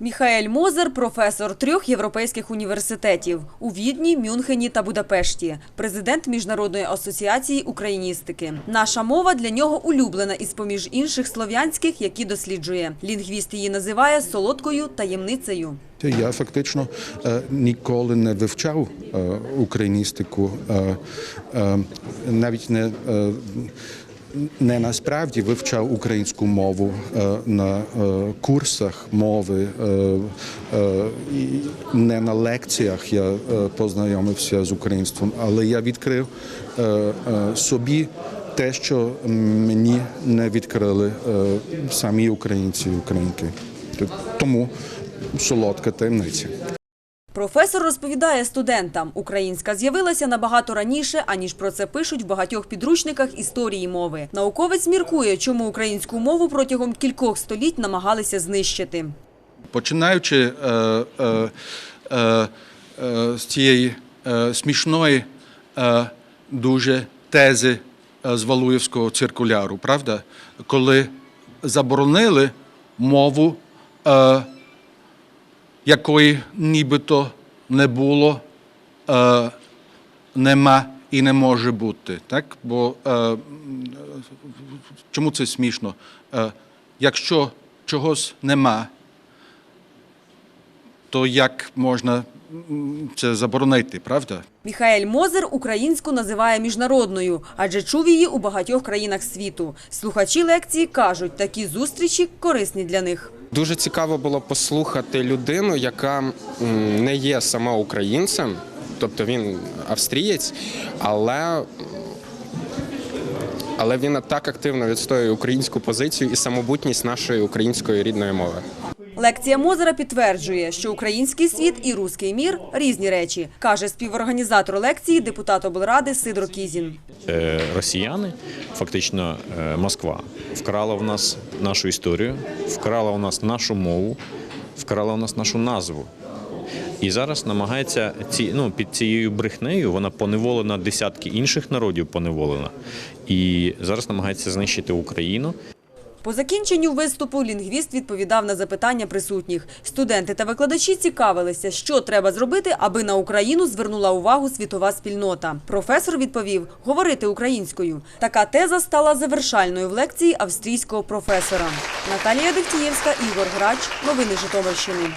Міхаель Мозер – професор трьох європейських університетів у Відні, Мюнхені та Будапешті, президент Міжнародної асоціації україністики. Наша мова для нього улюблена із поміж інших слов'янських, які досліджує. Лінгвіст її називає солодкою таємницею. Я фактично е, ніколи не вивчав е, україністику, е, навіть не, не насправді вивчав українську мову е, на е, курсах мови, е, не на лекціях я познайомився з українством, але я відкрив собі. Те, що мені не відкрили самі українці і українки. Тому солодка таємниця. Професор розповідає студентам, українська з'явилася набагато раніше, аніж про це пишуть в багатьох підручниках історії мови. Науковець міркує, чому українську мову протягом кількох століть намагалися знищити. Починаючи е, е, е, з цієї смішної дуже тези з Валуєвського циркуляру, правда, коли заборонили мову, е, якої нібито не було, е, нема і не може бути. Так? Бо е, чому це смішно? Е, якщо чогось нема, то як можна це заборонити, правда? Міхаель Мозер українську називає міжнародною, адже чув її у багатьох країнах світу. Слухачі лекції кажуть, такі зустрічі корисні для них. Дуже цікаво було послухати людину, яка не є сама українцем, тобто він австрієць, але, але він так активно відстоює українську позицію і самобутність нашої української рідної мови. Лекція Мозера підтверджує, що український світ і руський мір – різні речі, каже співорганізатор лекції депутат облради Сидро Кізін. Е, росіяни, фактично е, Москва, вкрала в нас нашу історію, вкрала у нас нашу мову, вкрала у нас нашу назву. І зараз намагається ці ну під цією брехнею вона поневолена десятки інших народів поневолена. І зараз намагається знищити Україну. По закінченню виступу лінгвіст відповідав на запитання присутніх. Студенти та викладачі цікавилися, що треба зробити, аби на Україну звернула увагу світова спільнота. Професор відповів – говорити українською. Така теза стала завершальною в лекції австрійського професора. Наталія Дивтієвська, Ігор Грач. Новини Житомирщини.